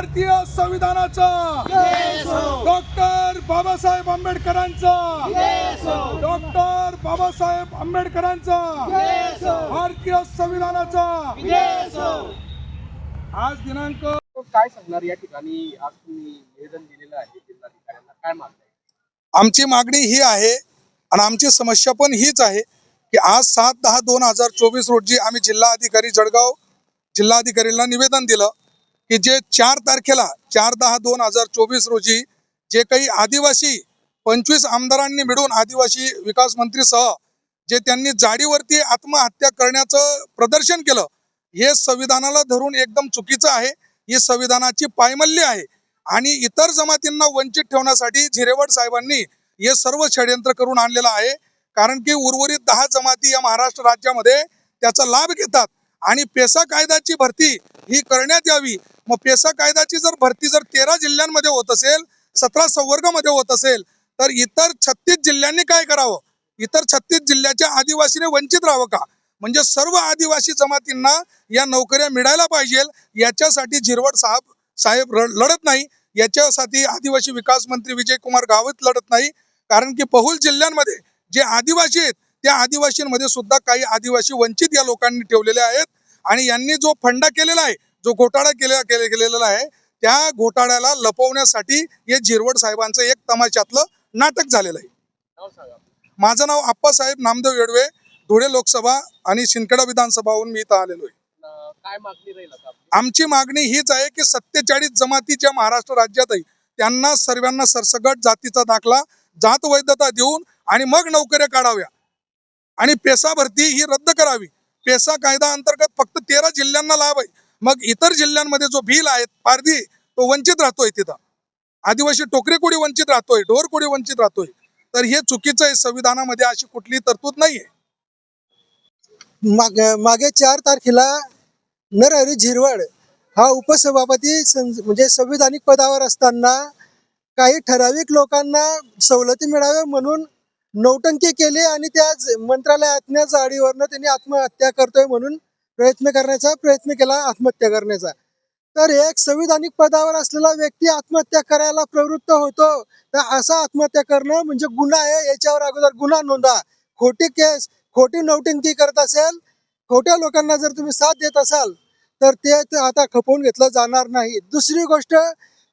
संविधानाचा. Doctor Babasaheb आंबेडकरांचा. Doctor Babasaheb आंबेडकरांचा. भारतीय संविधानाचा. आज दिनांक काय सांगणार या ठिकाणी? आज तुम्ही निवेदन दिलेलं आहे जिल्हाधिकाऱ्यांना. काय मागताय? आमची मागणी ही आहे आणि आमची समस्या पण हीच आहे की आज सात दहा दोन हजार चोवीस रोजी आम्ही जिल्हाधिकारी जळगाव जिल्हाधिकारीला निवेदन दिलं. की जे चार तारखेला चार दहा दोन हजार चोवीस रोजी जे काही आदिवासी पंचवीस आमदारांनी मिळून आदिवासी विकास मंत्रीसह जे त्यांनी जाडीवरती आत्महत्या करण्याचं प्रदर्शन केलं हे संविधानाला धरून एकदम चुकीचं आहे. ही संविधानाची पायमल्ली आहे. आणि इतर जमातींना वंचित ठेवण्यासाठी झिरेवड साहेबांनी हे सर्व षडयंत्र करून आणलेलं आहे. कारण की उर्वरित दहा जमाती या महाराष्ट्र राज्यामध्ये त्याचा लाभ घेतात. आणि पेसा कायद्याची भरती ही करण्यात यावी. मग पेसा कायद्याची जर भरती जर तेरा जिल्ह्यांमध्ये होत असेल सतरा संवर्गामध्ये होत असेल तर इतर छत्तीस जिल्ह्यांनी काय करावं? इतर छत्तीस जिल्ह्याच्या आदिवासीने वंचित राहावं का? म्हणजे सर्व आदिवासी जमातींना या नोकऱ्या मिळायला पाहिजे याच्यासाठी झिरवड साहेब साहेब लढत नाही. याच्यासाठी आदिवासी विकास मंत्री विजय कुमार गावित लढत नाही. कारण की बहुल जिल्ह्यांमध्ये जे आदिवासी आहेत त्या आदिवासींमध्ये सुद्धा काही आदिवासी वंचित या लोकांनी ठेवलेले आहेत. आणि यांनी जो फंडा केलेला आहे जो घोटाळा केलेला केले- केलेला आहे त्या घोटाळ्याला लपवण्यासाठी हे झिरवड साहेबांचं एक तमाशातलं नाटक झालेलं आहे. माझं नाव आप्पासाहेब नामदेव येडवे धुळे लोकसभा आणि शिंदखेडा विधानसभाहून मी इथं आलेलो आहे. काय मागणी राहील? आमची मागणी हीच आहे की सत्तेचाळीस जमातीच्या महाराष्ट्र राज्यात आहे त्यांना सर्वांना सरसगट जातीचा दाखला जात वैधता देऊन आणि मग नोकऱ्या काढाव्या. आणि पेसा भरती ही रद्द करावी. पेसा कायदा अंतर्गत फक्त तेरा जिल्ह्यांना लाभ आहे. मग इतर जिल्ह्यांमध्ये जो भील आहे पारधी तो वंचित राहतोय तिथं. आदिवासी टोकरे कोळी वंचित राहतोय ढोर कोळी वंचित राहतोय. तर हे चुकीचं आहे संविधानामध्ये अशी कुठली तरतूद नाहीये. माग मागे चार तारखेला नरहरी झिरवड हा उपसभापती सं- म्हणजे संविधानिक पदावर असताना काही ठराविक लोकांना सवलती मिळाव्या म्हणून नौटंकी केली आणि त्या मंत्रालयातल्या जाडीवरनं त्यांनी आत्महत्या करतोय म्हणून प्रयत्न करण्याचा प्रयत्न केला आत्महत्या करण्याचा. तर एक संविधानिक पदावर असलेला व्यक्ती आत्महत्या करायला प्रवृत्त होतो तर असा आत्महत्या करणं म्हणजे गुन्हा आहे. याच्यावर अगोदर गुन्हा नोंदा खोटी केस खोटी नौटंकी करत असेल खोट्या लोकांना जर तुम्ही साथ देत असाल तर ते ते आता खपवून घेतलं जाणार नाही. दुसरी गोष्ट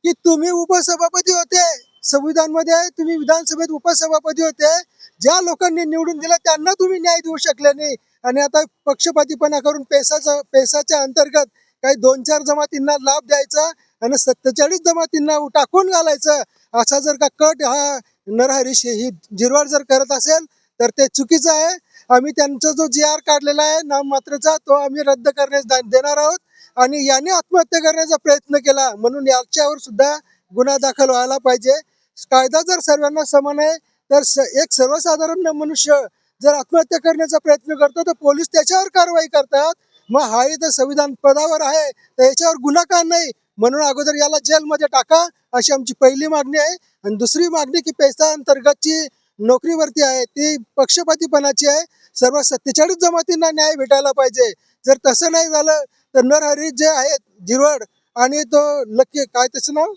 की तुम्ही उपसभापती होते. संविधानमध्ये तुम्ही विधानसभेत उपसभापती होते. ज्या लोकांनी निवडून दिलं त्यांना तुम्ही न्याय देऊ शकले नाही. आणि आता पक्षपातीपणा करून पैसाचा पेसाच्या अंतर्गत काही दोन चार जमातींना लाभ द्यायचा आणि सत्तेचाळीस जमातींना टाकून घालायचं असा जर का कट हा नरहरी ही जिरवाड जर करत असेल तर ते चुकीचं आहे. आम्ही त्यांचा जो जी आर काढलेला आहे नाममात्रचा तो आम्ही रद्द करण्यास देणार आहोत. आणि याने आत्महत्या करण्याचा प्रयत्न केला. म्हणून याच्यावर सुद्धा गुन्हा दाखल व्हायला पाहिजे. कायदा जर सर्वांना समान आहे तर स- एक सर्वसाधारण मनुष्य जर आत्महत्या करण्याचा प्रयत्न करतो तर पोलीस त्याच्यावर कारवाई करतात. मग हा इथं संविधान पदावर आहे तर याच्यावर गुन्हा का नाही. म्हणून अगोदर याला जेलमध्ये टाका अशी आमची पहिली मागणी आहे. आणि दुसरी मागणी की पैसा अंतर्गतची नोकरीवरती आहे ती पक्षपातीपणाची आहे. सर्व सत्तेचाळीस जमातींना न्याय भेटायला पाहिजे. जर तसं नाही झालं तर नरहरी जे आहेत जिरवड आणि तो लक्की काय त्याचं नाव?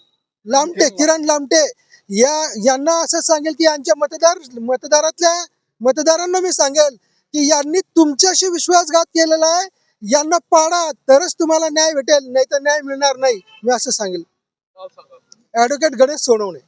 लामटे किरण लामटे या यांना असं सांगेल की यांच्या मतदार मतदारातल्या मतदारांना मी सांगेल की यांनी तुमच्याशी विश्वासघात केलेला आहे यांना पाडा तरच तुम्हाला न्याय भेटेल नाही तर न्याय मिळणार नाही मी असं सांगेल. ऍडव्होकेट गणेश सोनवणे.